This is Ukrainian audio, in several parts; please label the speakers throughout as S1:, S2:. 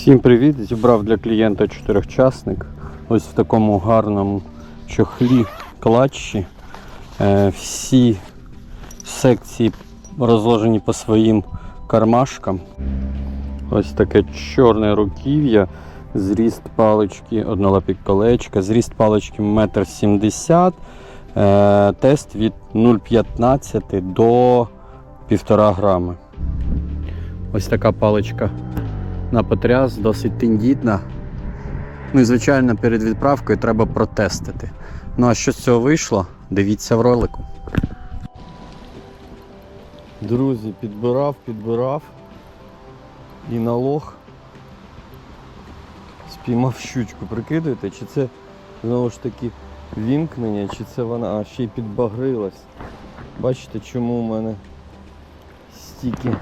S1: Всім привіт! Зібрав для клієнта чотирьохчасник. Ось в такому гарному чохлі клатчі. Е, Всі секції розложені по своїм кармашкам. Ось таке чорне руків'я, зріст палички, однолапік колечка, зріст палички 1,70 м, е, тест від 0,15 до 1,5 грами. Ось така паличка на потряс, досить тендітна. Ну і звичайно, перед відправкою треба протестити. Ну а що з цього вийшло? Дивіться в ролику. Друзі, підбирав, підбирав і на лох спіймав щучку. Прикидуєте, чи це знову ж таки вімкнення, чи це вона а, ще й підбагрилась. Бачите, чому у мене стільки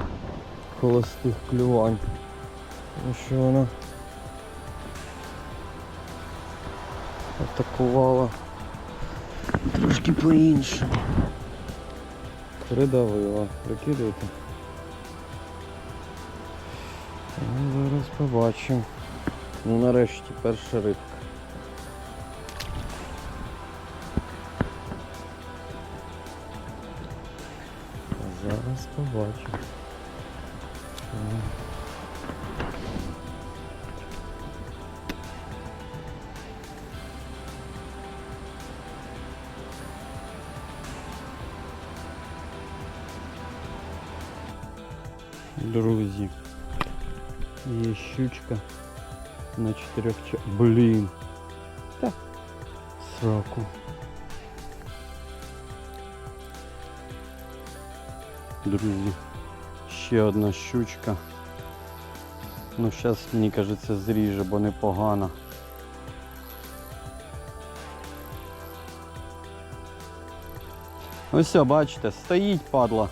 S1: холостих клювань. Тому що вона атакувала трошки по-іншому. Придавила, прикидуєте? Ну, зараз побачимо. Ну нарешті перша рибка. Зараз побачимо. Друзі, є щучка на чотирьох ча... Блін. Та сраку. Друзі, ще одна щучка. Ну зараз мені кажеться зріже, бо непогано. Все, бачите, стоїть падла.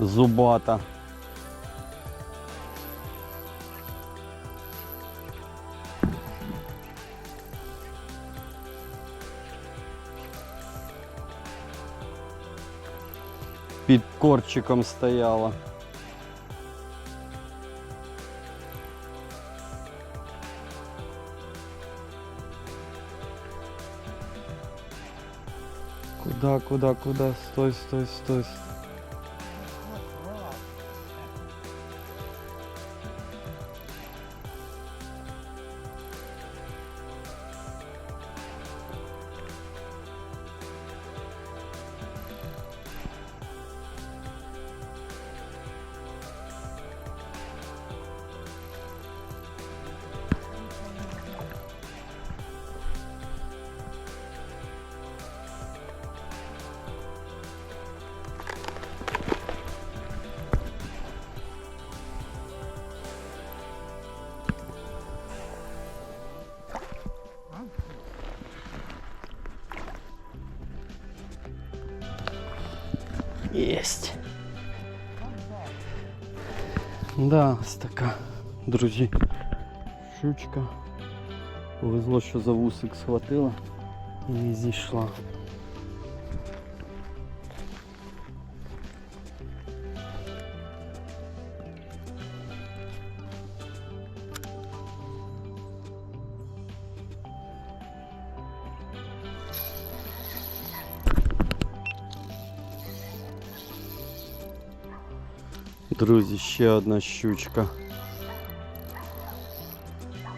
S1: Зубата. Під корчиком стояла. Куда, куда, куда? Стой, стой, стой. стой. Єсть. Да, ось така, друзі. Щучка. Повезло, що за вусик схватила і зійшла. Друзі, ще одна щучка.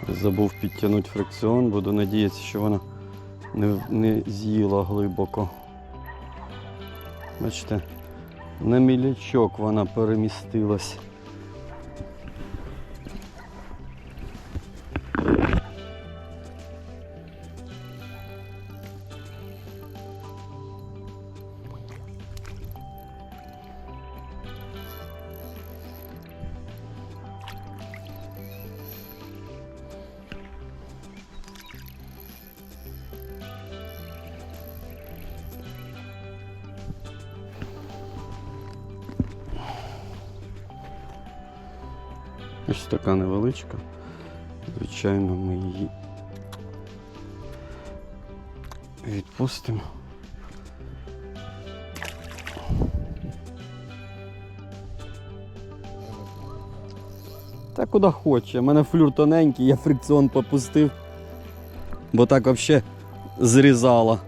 S1: Забув підтягнути фрикціон, буду надіятися, що вона не, не з'їла глибоко. Бачите, на мілячок вона перемістилась. Ось така невеличка. Звичайно, ми її Відпустимо. Та куди хоче. У мене флюр тоненький, я фрикціон попустив, бо так взагалі зрізало.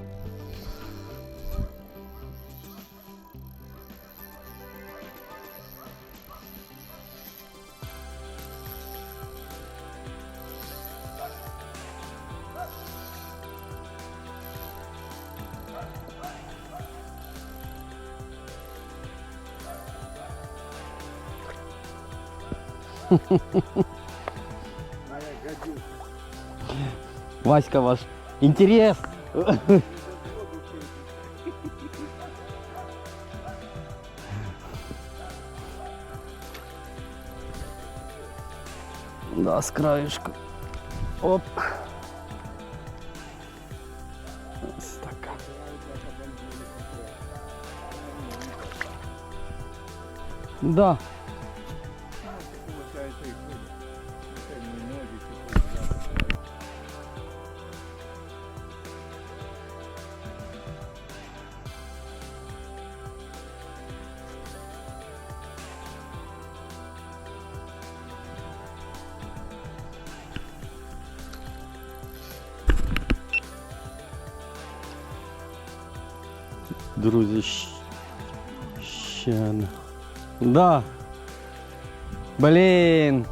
S1: Васька ваш интерес. Да, с краешка. Оп. Ось така. Да. Друзі, ще. Да. Блін.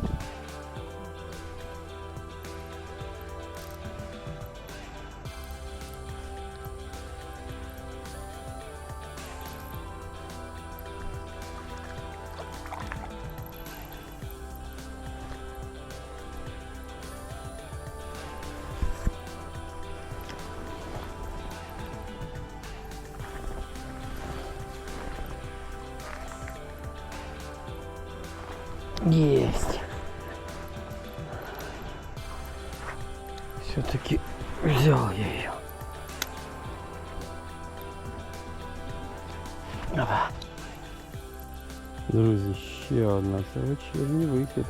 S1: Есть. Все-таки взял я ее. Друзі, ще одна. Це вечірній вихід.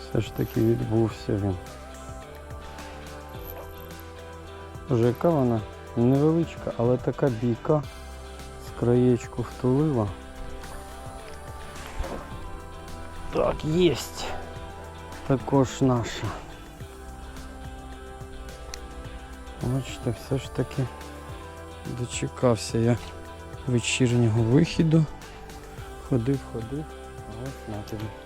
S1: Все ж таки відбувся він. Вже яка вона Невеличка, але така бійка з краєчку втулила. Так, єсть. Також наша. Бачите, все ж таки дочекався я вечірнього вихіду. Ходив, ходив, ось на тобі.